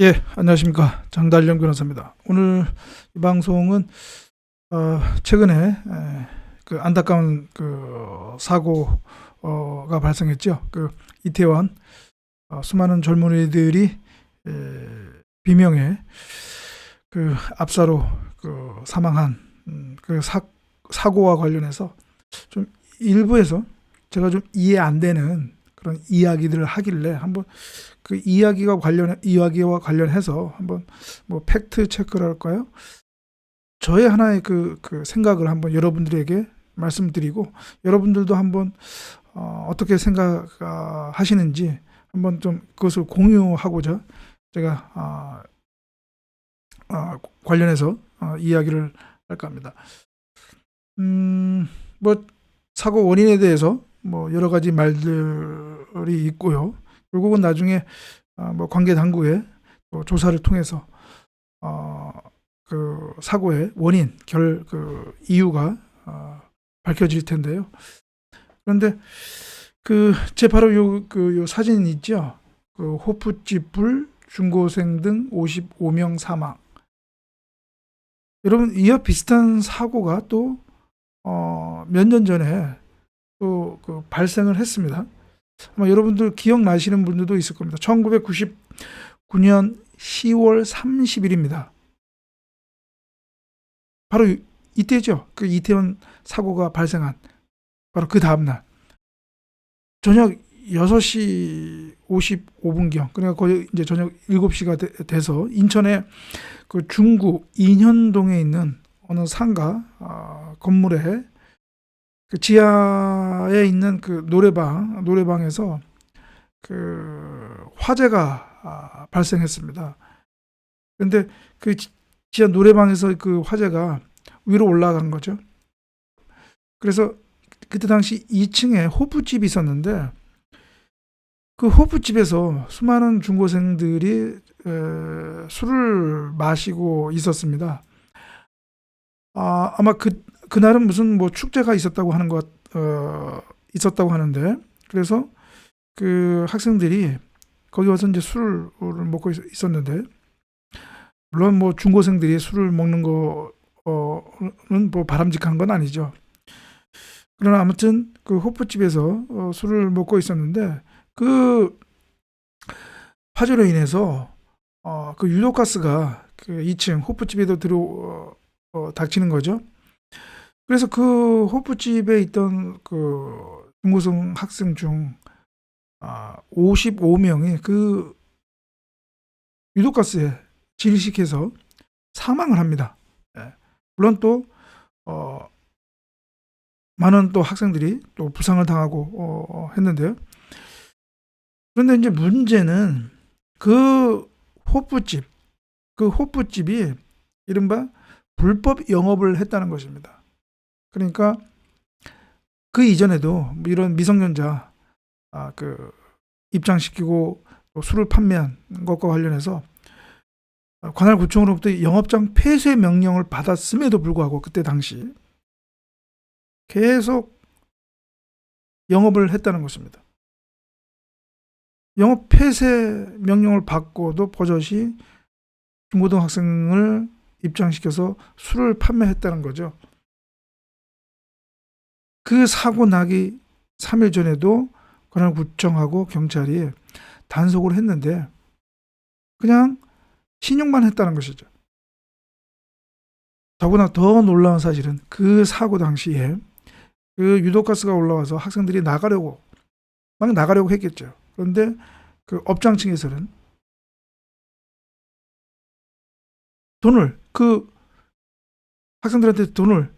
예, 안녕하십니까. 장달령 변호사입니다. 오늘 이 방송은, 어, 최근에, 에, 그 안타까운 그 사고가 발생했죠. 그 이태원, 어, 수많은 젊은이들이, 에, 비명에 그 압사로 그 사망한, 음, 그 사, 사고와 관련해서 좀 일부에서 제가 좀 이해 안 되는 그런 이야기들을 하길래 한번 그 이야기가 관련 이야기와 관련해서 한번 뭐 팩트 체크를 할까요? 저의 하나의 그, 그 생각을 한번 여러분들에게 말씀드리고 여러분들도 한번 어, 어떻게 생각하시는지 한번 좀 그것을 공유하고자 제가 어, 어, 관련해서 어, 이야기를 할까 합니다. 음, 뭐 사고 원인에 대해서 뭐 여러 가지 말들 이 있고요. 결국은 나중에 어, 뭐 관계 당국의 또 조사를 통해서 어, 그 사고의 원인, 결 그 이유가 어, 밝혀질 텐데요. 그런데 그제 바로 요 그 요 사진 있죠. 그 호프집 불 중고생 등 55명 사망. 여러분 이와 비슷한 사고가 또 어, 몇 년 전에 또 그 발생을 했습니다. 아마 여러분들 기억나시는 분들도 있을 겁니다. 1999년 10월 30일입니다. 바로 이때죠. 그 이태원 사고가 발생한 바로 그 다음날 저녁 6시 55분경 그러니까 거의 이제 저녁 7시가 돼, 서 인천의 그 중구 인현동에 있는 어느 상가 어, 건물에 그 지하에 있는 그 노래방 노래방에서 그 화재가 아, 발생했습니다. 그런데 그 지하 노래방에서 그 화재가 위로 올라간 거죠. 그래서 그때 당시 2층에 호프집이 있었는데 그 호프집에서 수많은 중고생들이 술을 마시고 있었습니다. 아, 아마 그 그날은 무슨 뭐 축제가 있었다고 하는 것 어, 있었다고 하는데 그래서 그 학생들이 거기 와서 이제 술을 먹고 있었는데 물론 뭐 중고생들이 술을 먹는 거는 뭐 바람직한 건 아니죠. 그러나 아무튼 그 호프집에서 어, 술을 먹고 있었는데 그 화재로 인해서 어, 그 유독가스가 그 2층 호프집에도 들어 어, 어, 닥치는 거죠. 그래서 그 호프집에 있던 그 중고등 학생 중 아, 55명이 그 유독가스에 질식해서 사망을 합니다. 예. 물론 또 어, 많은 또 학생들이 또 부상을 당하고 어, 했는데요. 그런데 이제 문제는 그 호프집, 그 호프집이 이른바 불법 영업을 했다는 것입니다. 그러니까 그 이전에도 이런 미성년자 아, 그 입장시키고 술을 판매한 것과 관련해서 관할 구청으로부터 영업장 폐쇄 명령을 받았음에도 불구하고 그때 당시 계속 영업을 했다는 것입니다. 영업 폐쇄 명령을 받고도 버젓이 중고등학생을 입장시켜서 술을 판매했다는 거죠. 그 사고 나기 3일 전에도 관할구청하고 경찰이 단속을 했는데 그냥 신용만 했다는 것이죠. 더구나 더 놀라운 사실은 그 사고 당시에 그 유독가스가 올라와서 학생들이 나가려고 막 나가려고 했겠죠. 그런데 그 업장 층에서는 돈을 그 학생들한테 돈을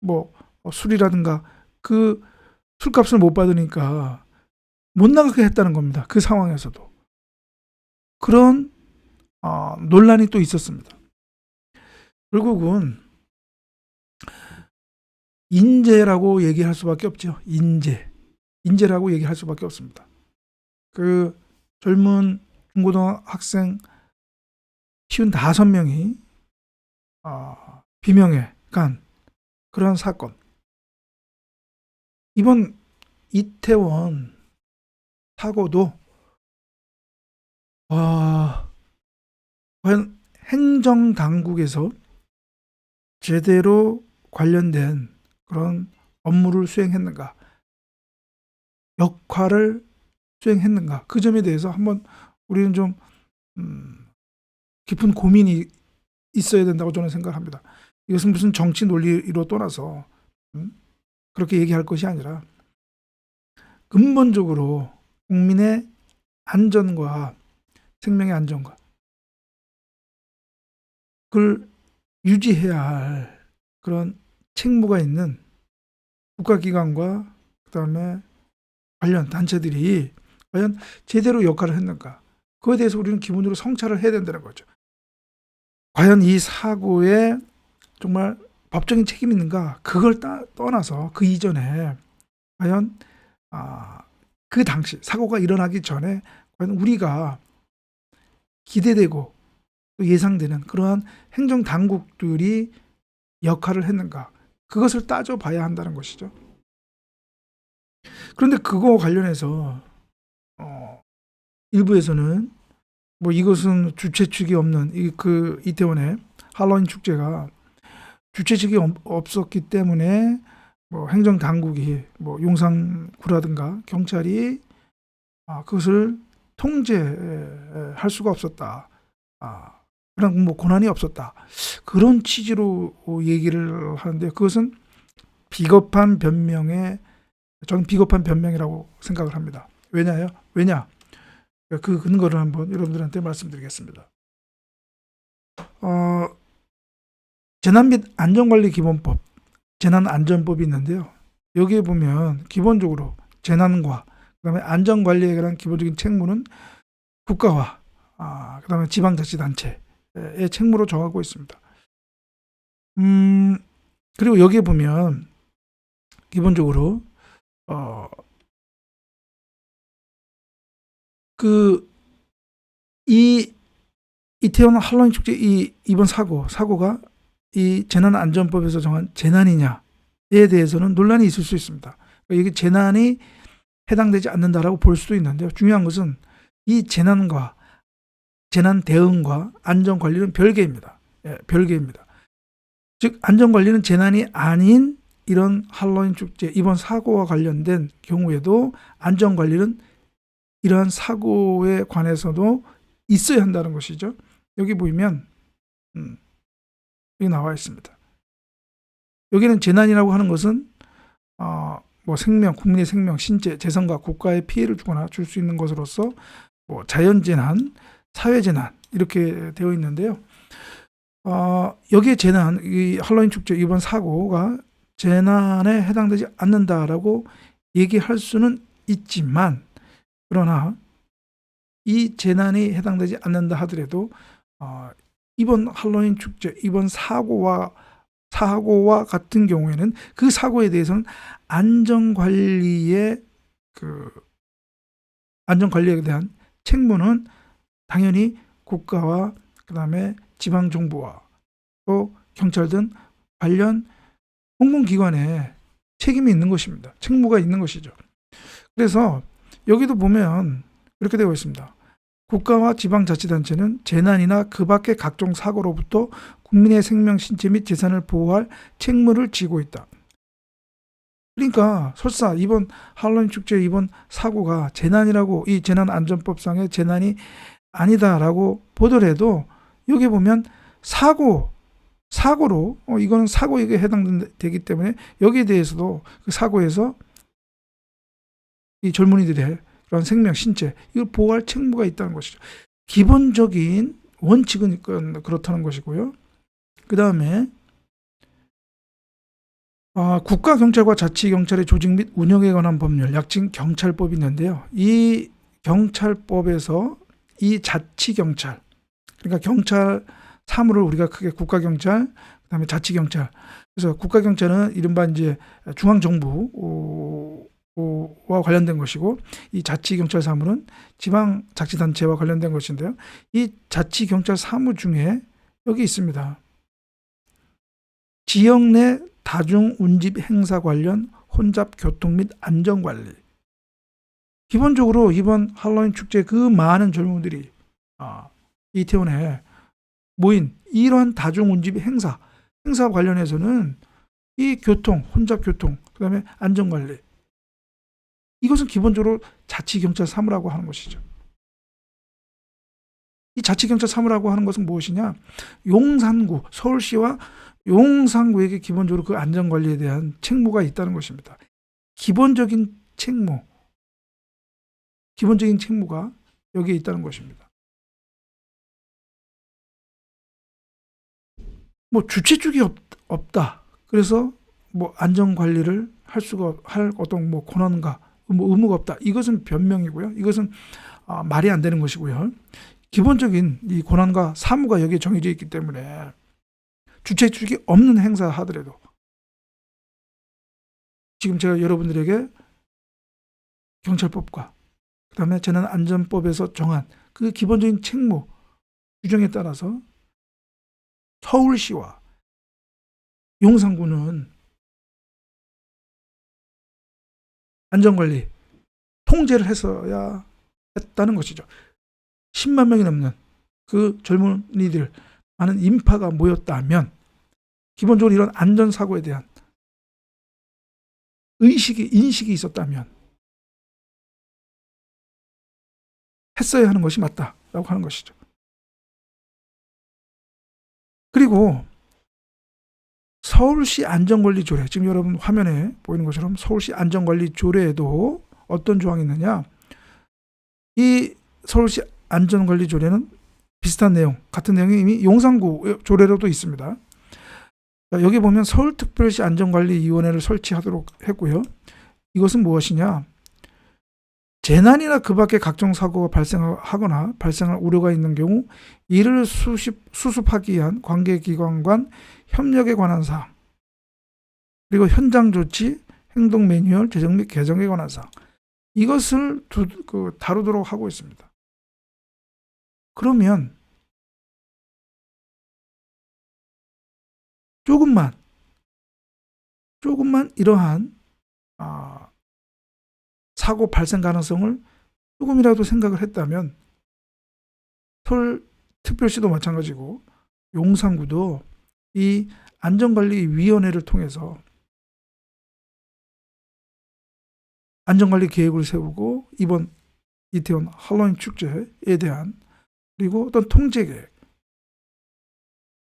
뭐 술이라든가 그 술값을 못 받으니까 못 나가게 했다는 겁니다. 그 상황에서도. 그런 어, 논란이 또 있었습니다. 결국은 인재라고 얘기할 수밖에 없죠. 인재. 인재라고 얘기할 수밖에 없습니다. 그 젊은 중고등학생 쉬운 다섯 명이 어, 비명에 간 그런 사건. 이번 이태원 사고도 와 과연 행정 당국에서 제대로 관련된 그런 업무를 수행했는가, 역할을 수행했는가 그 점에 대해서 한번 우리는 좀 음, 깊은 고민이 있어야 된다고 저는 생각합니다. 이것은 무슨 정치 논리로 떠나서 음, 그렇게 얘기할 것이 아니라 근본적으로 국민의 안전과 생명의 안전과 그걸 유지해야 할 그런 책무가 있는 국가기관과 그다음에 관련 단체들이 과연 제대로 역할을 했는가 그거에 대해서 우리는 기본적으로 성찰을 해야 된다는 거죠. 과연 이 사고에 정말 법적인 책임이 있는가 그걸 따, 떠나서 그 이전에 과연 아, 그 당시 사고가 일어나기 전에 과연 우리가 기대되고 또 예상되는 그러한 행정 당국들이 역할을 했는가 그것을 따져봐야 한다는 것이죠. 그런데 그거 관련해서 어, 일부에서는 뭐 이것은 주최 측이 없는 이 그 이태원의 할로윈 축제가 없- 없었기 때문에 뭐 행정 당국이 뭐 용산구라든가 경찰이 아, 그것을 통제할 수가 없었다. 아, 그런 뭐 권한이 없었다. 그런 취지로 얘기를 하는데 그것은 비겁한 변명에 저는 비겁한 변명이라고 생각을 합니다. 왜냐요? 왜냐? 그 근거를 한번 여러분들한테 말씀드리겠습니다. 어, 재난 및 안전관리 기본법, 재난안전법이 있는데요. 여기에 보면 기본적으로 재난과 그다음에 안전관리에 관한 기본적인 책무는 국가와 아, 그다음에 지방자치단체의 책무로 정하고 있습니다. 음, 그리고 여기에 보면 기본적으로 어, 그, 이, 이태원 할로윈 축제 이, 이번 사고, 사고가 이 재난안전법에서 정한 재난이냐에 대해서는 논란이 있을 수 있습니다. 그러니까 이게 재난이 해당되지 않는다라고 볼 수도 있는데요. 중요한 것은 이 재난과 재난 대응과 안전 관리는 별개입니다. 예, 별개입니다. 즉 안전 관리는 재난이 아닌 이런 할로윈 축제 이번 사고와 관련된 경우에도 안전 관리는 이러한 사고에 관해서도 있어야 한다는 것이죠. 여기 보이면 음, 여기 나와 있습니다. 여기는 재난이라고 하는 것은 어, 뭐 생명, 국민의 생명, 신체, 재산과 국가에 피해를 주거나 줄 수 있는 것으로서 뭐 자연 재난, 사회 재난 이렇게 되어 있는데요. 어, 여기에 재난, 이 할로윈 축제 이번 사고가 재난에 해당되지 않는다라고 얘기할 수는 있지만 그러나 이 재난이 해당되지 않는다 하더라도 어, 이번 할로윈 축제 이번 사고와 사고와 같은 경우에는 그 사고에 대해서는 안전 관리의 그 안전 관리에 대한 책무는 당연히 국가와 그다음에 지방 정부와 또 경찰 등 관련 공공기관에 책임이 있는 것입니다. 책무가 있는 것이죠. 그래서 여기도 보면 이렇게 되어 있습니다. 국가와 지방자치단체는 재난이나 그 밖의 각종 사고로부터 국민의 생명, 신체 및 재산을 보호할 책무를 지고 있다. 그러니까 설사 이번 할로윈 축제 이번 사고가 재난이라고 이 재난안전법상의 재난이 아니다라고 보더라도 여기 보면 사고 사고로 어, 이거는 사고에 해당되기 때문에 여기에 대해서도 그 사고에서 이 젊은이들의 그런 생명, 신체 이걸 보호할 책무가 있다는 것이죠. 기본적인 원칙은 그렇다는 것이고요. 그 다음에 아, 국가 경찰과 자치 경찰의 조직 및 운영에 관한 법률, 약칭 경찰법이 있는데요. 이 경찰법에서 이 자치 경찰, 그러니까 경찰 사무를 우리가 크게 국가 경찰, 그 다음에 자치 경찰. 그래서 국가 경찰은 이른바 이제 중앙 정부 와 관련된 것이고 이 자치 경찰 사무는 지방 자치 단체와 관련된 것인데요. 이 자치 경찰 사무 중에 여기 있습니다. 지역 내 다중 운집 행사 관련 혼잡 교통 및 안전 관리. 기본적으로 이번 할로윈 축제 그 많은 젊은들이 아, 이태원에 모인 이러한 다중 운집 행사, 행사 관련해서는 이 교통, 혼잡 교통, 그다음에 안전 관리 이것은 기본적으로 자치경찰 사무라고 하는 것이죠. 이 자치경찰 사무라고 하는 것은 무엇이냐? 용산구, 서울시와 용산구에게 기본적으로 그 안전관리에 대한 책무가 있다는 것입니다. 기본적인 책무, 기본적인 책무가 여기에 있다는 것입니다. 뭐 주최 쪽이 없, 없다. 그래서 뭐 안전 관리를 할 수가 없- 할 어떤 뭐 권한과 뭐 의무가 없다. 이것은 변명이고요. 이것은 아, 말이 안 되는 것이고요. 기본적인 이 권한과 사무가 여기에 정해져 있기 때문에 주최 측이 없는 행사 하더라도 지금 제가 여러분들에게 경찰법과 그다음에 재난안전법에서 정한 그 기본적인 책무 규정에 따라서 서울시와 용산구는 안전관리 통제를 했어야 했다는 것이죠. 10만 명이 넘는 그 젊은이들 많은 인파가 모였다면 기본적으로 이런 안전사고에 대한 의식이 인식이 있었다면 했어야 하는 것이 맞다라고 하는 것이죠. 그리고 서울시 안전관리 조례 지금 여러분 화면에 보이는 것처럼 서울시 안전관리 조례에도 어떤 조항이 있느냐 이 서울시 안전관리 조례는 비슷한 내용 같은 내용이 이미 용산구 조례로도 있습니다. 자, 여기 보면 서울특별시 안전관리위원회를 설치하도록 했고요. 이것은 무엇이냐? 재난이나 그 밖의 각종 사고가 발생하거나 발생할 우려가 있는 경우 이를 수습, 수습하기 위한 관계기관 간 협력에 관한 사항 그리고 현장 조치, 행동 매뉴얼 제정 및 개정에 관한 사항 이것을 두, 그, 다루도록 하고 있습니다. 그러면 조금만 조금만 이러한 아, 사고 발생 가능성을 조금이라도 생각을 했다면 서울 특별시도 마찬가지고 용산구도 이 안전관리위원회를 통해서 안전관리 계획을 세우고 이번 이태원 할로윈 축제에 대한 그리고 어떤 통제 계획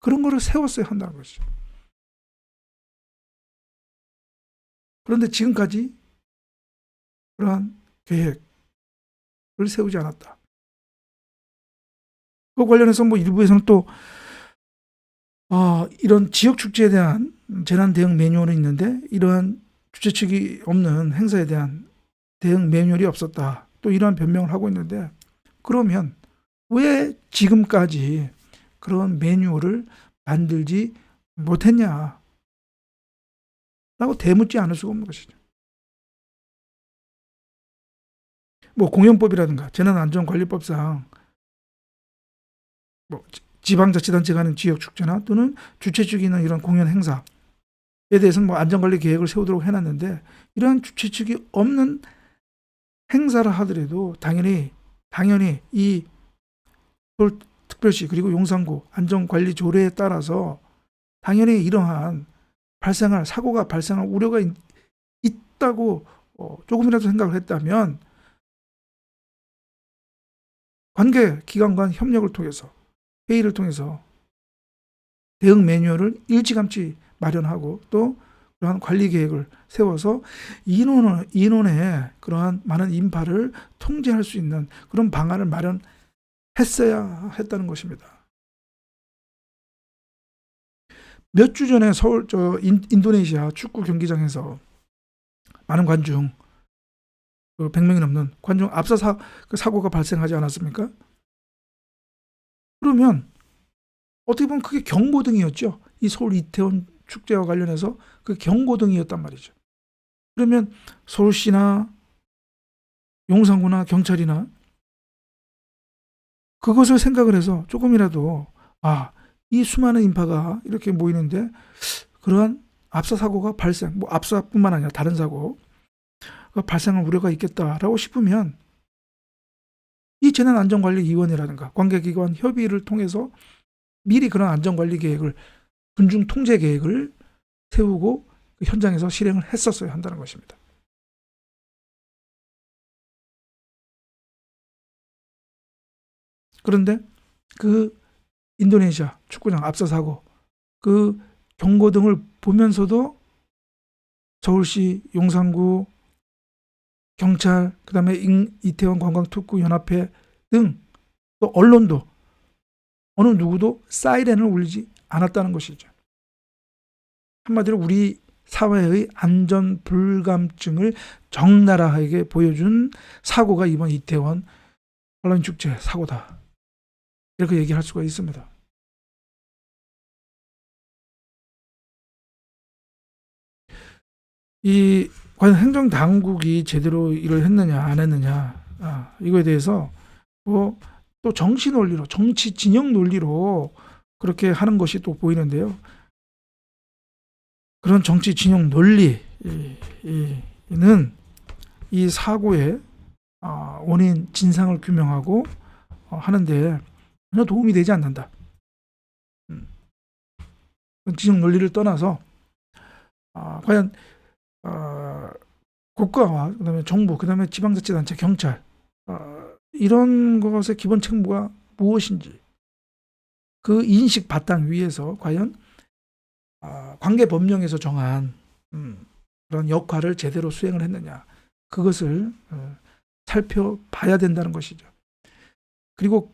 그런 거를 세웠어야 한다는 것이죠. 그런데 지금까지 그러한 계획을 세우지 않았다. 그 관련해서 뭐 일부에서는 또 아, 이런 지역 축제에 대한 재난 대응 매뉴얼이 있는데 이러한 주최 측이 없는 행사에 대한 대응 매뉴얼이 없었다. 또 이러한 변명을 하고 있는데 그러면 왜 지금까지 그런 매뉴얼을 만들지 못했냐? 라고 대묻지 않을 수가 없는 것이죠. 뭐 공연법이라든가 재난안전관리법상 뭐 지방자치단체가 하는 지역 축제나 또는 주최 측이 있는 이런 공연 행사에 대해서는 뭐 안전관리 계획을 세우도록 해놨는데 이러한 주최 측이 없는 행사를 하더라도 당연히 당연히 이 특별시 그리고 용산구 안전관리 조례에 따라서 당연히 이러한 발생할 사고가 발생할 우려가 있, 있다고 어, 조금이라도 생각을 했다면 관계 기관 간 협력을 통해서 회의를 통해서 대응 매뉴얼을 일찌감치 마련하고 또 그러한 관리 계획을 세워서 인원을 인원의 그러한 많은 인파를 통제할 수 있는 그런 방안을 마련했어야 했다는 것입니다. 몇 주 전에 서울 저 인, 인도네시아 축구 경기장에서 많은 관중 그 100명이 넘는 관중 압사 사, 그 사고가 발생하지 않았습니까? 그러면 어떻게 보면 그게 경고등이었죠. 이 서울 이태원 축제와 관련해서 그 경고등이었단 말이죠. 그러면 서울시나 용산구나 경찰이나 그것을 생각을 해서 조금이라도 아, 이 수많은 인파가 이렇게 모이는데 그러한 압사 사고가 발생, 뭐 압사뿐만 아니라 다른 사고 가 발생할 우려가 있겠다라고 싶으면 이 재난안전관리위원회라든가 관계기관 협의를 통해서 미리 그런 안전관리 계획을 군중 통제 계획을 세우고 그 현장에서 실행을 했었어야 한다는 것입니다. 그런데 그 인도네시아 축구장 압사 사고 그 경고등을 보면서도 서울시 용산구 경찰 그다음에 인- 이태원 관광특구 연합회 등 또 언론도 어느 누구도 사이렌을 울리지 않았다는 것이죠. 한마디로 우리 사회의 안전 불감증을 적나라하게 보여준 사고가 이번 이태원 할로윈 축제 사고다. 이렇게 얘기할 수가 있습니다. 이 과연 행정 당국이 제대로 일을 했느냐 안 했느냐 아, 이거에 대해서 뭐 또 정치 논리로 정치 진영 논리로 그렇게 하는 것이 또 보이는데요. 그런 정치 진영 논리는 이 사고의 아, 원인 진상을 규명하고 어, 하는데 전혀 도움이 되지 않는다. 음. 진영 논리를 떠나서 아, 과연 어, 국가와 그다음에 정부 그다음에 지방자치단체 경찰 어, 이런 것의 기본 책무가 무엇인지 그 인식 바탕 위에서 과연 아, 관계 법령에서 정한 음, 그런 역할을 제대로 수행을 했느냐 그것을 어, 살펴봐야 된다는 것이죠. 그리고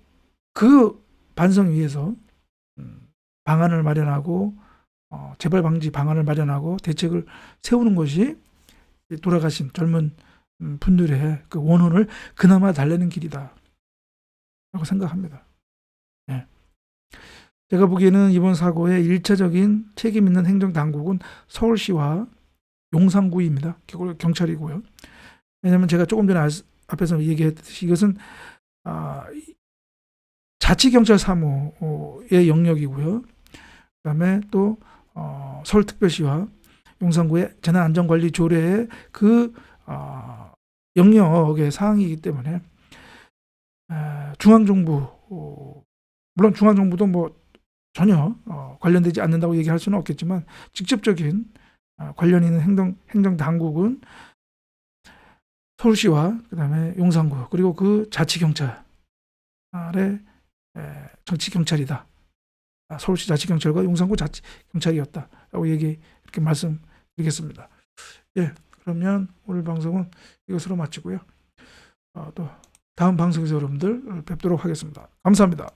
그 반성 위에서 음, 방안을 마련하고 어, 재발 방지 방안을 마련하고 대책을 세우는 것이 돌아가신 젊은 음, 분들의 그 원혼을 그나마 달래는 길이다. 라고 생각합니다. 예. 제가 보기에는 이번 사고의 일차적인 책임 있는 행정 당국은 서울시와 용산구입니다. 경찰이고요. 왜냐하면 제가 조금 전에 알- 앞에서 얘기했듯이 이것은 아, 이- 자치경찰 사무의 영역이고요. 그다음에 또 어, 서울특별시와 용산구의 재난안전관리 조례의 그 어, 영역의 사항이기 때문에 에, 중앙정부 어, 물론 중앙정부도 뭐 전혀 어, 관련되지 않는다고 얘기할 수는 없겠지만 직접적인 어, 관련 있는 행정 행정 당국은 서울시와 그다음에 용산구 그리고 그 자치경찰의 에, 정치경찰이다. 아, 서울시 자치경찰과 용산구 자치경찰이었다라고 얘기 이렇게 말씀드리겠습니다. 예, 그러면 오늘 방송은 이것으로 마치고요. 어, 또 다음 방송에서 여러분들 뵙도록 하겠습니다. 감사합니다.